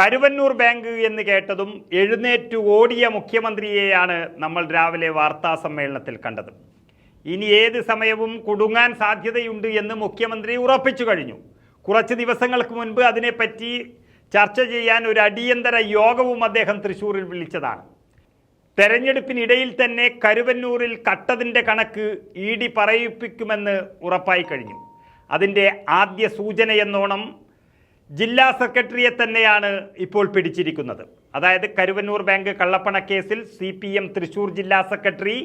Karuvannur bank എന്ന് കേട്ടതും എഴുന്നേറ്റ് ഓടിയ മുഖ്യമന്ത്രിയെയാണ് നമ്മൾ രാവിലെ വാർത്താ സമ്മേളനത്തിൽ കണ്ടത്. ഇനി ഏത് സമയവും കുടുങ്ങാൻ സാധ്യതയുണ്ട് എന്ന് മുഖ്യമന്ത്രി ഉറപ്പിച്ചു കഴിഞ്ഞു. കുറച്ച് ദിവസങ്ങൾക്ക് മുൻപ് അതിനെപ്പറ്റി ചർച്ച ചെയ്യാൻ ഒരു അടിയന്തര യോഗവും അദ്ദേഹം തൃശ്ശൂരിൽ വിളിച്ചതാണ്. തെരഞ്ഞെടുപ്പിനിടയിൽ തന്നെ കരുവന്നൂരിൽ കട്ടതിന്റെ കണക്ക് ഇ ഡി പറയിപ്പിക്കുമെന്ന് ഉറപ്പായി കഴിഞ്ഞു. അതിന്റെ ആദ്യ സൂചനയെന്നോണം ജില്ലാ സെക്രട്ടറിയെ തന്നെയാണ് ഇപ്പോൾ പിടിച്ചിരിക്കുന്നത്. അതായത് കരുവന്നൂർ ബാങ്ക് കള്ളപ്പണ കേസിൽ സി പി എം തൃശൂർ ജില്ലാ സെക്രട്ടറി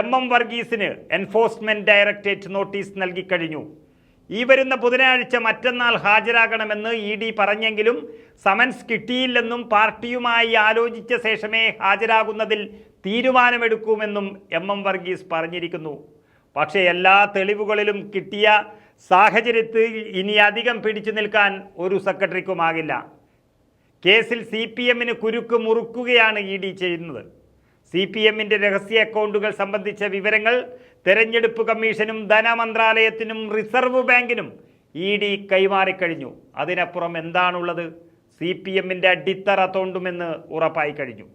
എം എം വർഗീസിന് എൻഫോഴ്സ്മെന്റ് ഡയറക്ടറേറ്റ് നോട്ടീസ് നൽകിക്കഴിഞ്ഞു ഈ വരുന്ന ബുധനാഴ്ച മറ്റന്നാൾ ഹാജരാകണമെന്ന് ഇ ഡി പറഞ്ഞെങ്കിലും സമൻസ് കിട്ടിയില്ലെന്നും പാർട്ടിയുമായി ആലോചിച്ച ശേഷമേ ഹാജരാകുന്നതിൽ തീരുമാനമെടുക്കുമെന്നും എം എം വർഗീസ് പറഞ്ഞിരിക്കുന്നു. പക്ഷേ എല്ലാ തെളിവുകളിലും കിട്ടിയ സാഹചര്യത്തിൽ ഇനി അധികം പിടിച്ചു നിൽക്കാൻ ഒരു സെക്രട്ടറിക്കുമാകില്ല. കേസിൽ സി പി എമ്മിന് കുരുക്ക് മുറുക്കുകയാണ് ഇ ഡി ചെയ്യുന്നത്. സി പി എമ്മിന്റെ രഹസ്യ അക്കൗണ്ടുകൾ സംബന്ധിച്ച വിവരങ്ങൾ തെരഞ്ഞെടുപ്പ് കമ്മീഷനും ധനമന്ത്രാലയത്തിനും റിസർവ് ബാങ്കിനും ഇ ഡി കൈമാറിക്കഴിഞ്ഞു. അതിനപ്പുറം എന്താണുള്ളത്? സി പി എമ്മിന്റെ അടിത്തറ തോണ്ടുമെന്ന് ഉറപ്പായി കഴിഞ്ഞു.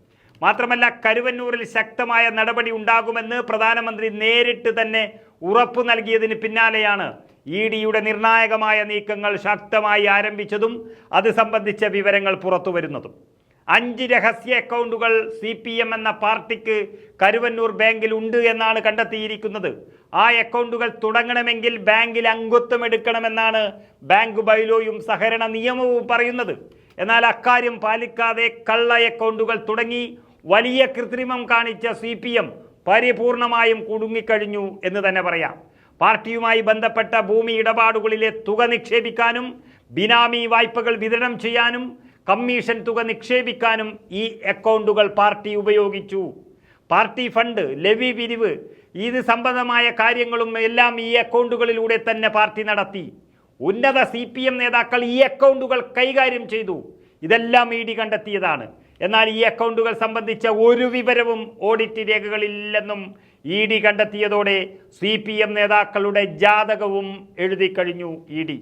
മാത്രമല്ല കരുവന്നൂരിൽ ശക്തമായ നടപടി ഉണ്ടാകുമെന്ന് പ്രധാനമന്ത്രി നേരിട്ട് തന്നെ ഉറപ്പു നൽകിയതിന് പിന്നാലെയാണ് ഇ ഡിയുടെ നിർണായകമായ നീക്കങ്ങൾ ശക്തമായി ആരംഭിച്ചതും അത് സംബന്ധിച്ച വിവരങ്ങൾ പുറത്തുവരുന്നതും. അഞ്ച് രഹസ്യ അക്കൗണ്ടുകൾ സി പി എം എന്ന പാർട്ടിക്ക് കരുവന്നൂർ ബാങ്കിൽ ഉണ്ട് എന്നാണ് കണ്ടെത്തിയിരിക്കുന്നത്. ആ അക്കൗണ്ടുകൾ തുടങ്ങണമെങ്കിൽ ബാങ്കിൽ അംഗത്വം എടുക്കണമെന്നാണ് ബാങ്ക് ബൈലോയും സഹകരണ നിയമവും പറയുന്നത്. എന്നാൽ അക്കാര്യം പാലിക്കാതെ കള്ള അക്കൗണ്ടുകൾ തുടങ്ങി വലിയ കൃത്രിമം കാണിച്ച സി പി എം പരിപൂർണമായും കുടുങ്ങിക്കഴിഞ്ഞു എന്ന് തന്നെ പറയാം. പാർട്ടിയുമായി ബന്ധപ്പെട്ട ഭൂമി ഇടപാടുകളിലെ തുക നിക്ഷേപിക്കാനും ബിനാമി വായ്പകൾ വിതരണം ചെയ്യാനും കമ്മീഷൻ തുക നിക്ഷേപിക്കാനും ഈ അക്കൗണ്ടുകൾ പാർട്ടി ഉപയോഗിച്ചു. പാർട്ടി ഫണ്ട് ലെവി പിരിവ് ഇത് സംബന്ധമായ കാര്യങ്ങളും എല്ലാം ഈ അക്കൗണ്ടുകളിലൂടെ തന്നെ പാർട്ടി നടത്തി. ഉന്നത സി നേതാക്കൾ ഈ അക്കൗണ്ടുകൾ കൈകാര്യം ചെയ്തു. ഇതെല്ലാം ഇ ഡി കണ്ടെത്തിയതാണ്. എന്നാൽ ഈ അക്കൗണ്ടുകൾ സംബന്ധിച്ച ഒരു വിവരവും ഓഡിറ്റ് രേഖകളില്ലെന്നും ഇ ഡി കണ്ടെത്തിയതോടെ സി പി എം നേതാക്കളുടെ ജാതകവും എഴുതിക്കഴിഞ്ഞു ഇ ഡി.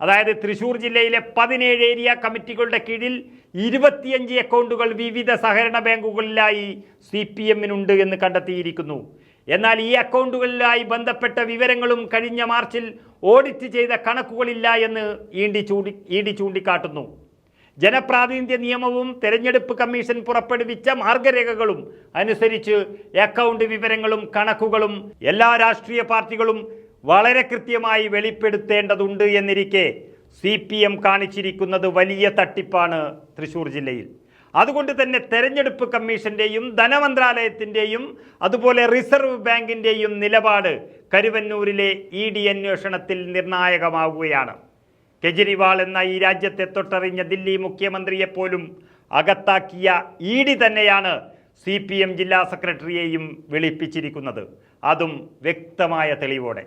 അതായത് തൃശൂർ ജില്ലയിലെ പതിനേഴ് ഏരിയ കമ്മിറ്റികളുടെ കീഴിൽ ഇരുപത്തിയഞ്ച് അക്കൗണ്ടുകൾ വിവിധ സഹകരണ ബാങ്കുകളിലായി സി പി എമ്മിനുണ്ട് എന്ന് കണ്ടെത്തിയിരിക്കുന്നു. എന്നാൽ ഈ അക്കൗണ്ടുകളിലായി ബന്ധപ്പെട്ട വിവരങ്ങളും കഴിഞ്ഞ മാർച്ചിൽ ഓഡിറ്റ് ചെയ്ത കണക്കുകളില്ല എന്ന് ഇ ഡി ചൂണ്ടി ഇ ഡി ചൂണ്ടിക്കാട്ടുന്നു. ജനപ്രാതിനിധ്യ നിയമവും തെരഞ്ഞെടുപ്പ് കമ്മീഷൻ പുറപ്പെടുവിച്ച മാർഗരേഖകളും അനുസരിച്ച് അക്കൗണ്ട് വിവരങ്ങളും കണക്കുകളും എല്ലാ രാഷ്ട്രീയ പാർട്ടികളും വളരെ കൃത്യമായി വെളിപ്പെടുത്തേണ്ടതുണ്ട് എന്നിരിക്കെ സി പി എം കാണിച്ചിരിക്കുന്നത് വലിയ തട്ടിപ്പാണ് തൃശൂർ ജില്ലയിൽ. അതുകൊണ്ട് തന്നെ തെരഞ്ഞെടുപ്പ് കമ്മീഷന്റെയും ധനമന്ത്രാലയത്തിന്റെയും അതുപോലെ റിസർവ് ബാങ്കിന്റെയും നിലപാട് കരുവന്നൂരിലെ ഇ ഡി അന്വേഷണത്തിൽ നിർണായകമാവുകയാണ്. കെജ്രിവാൾ എന്ന ഈ രാജ്യത്തെ തൊട്ടറിഞ്ഞ ദില്ലി മുഖ്യമന്ത്രിയെപ്പോലും അകത്താക്കിയ ഇ ഡി തന്നെയാണ് സി പി എം ജില്ലാ സെക്രട്ടറിയെയും വിളിപ്പിച്ചിരിക്കുന്നത്. അതും വ്യക്തമായ തെളിവോടെ.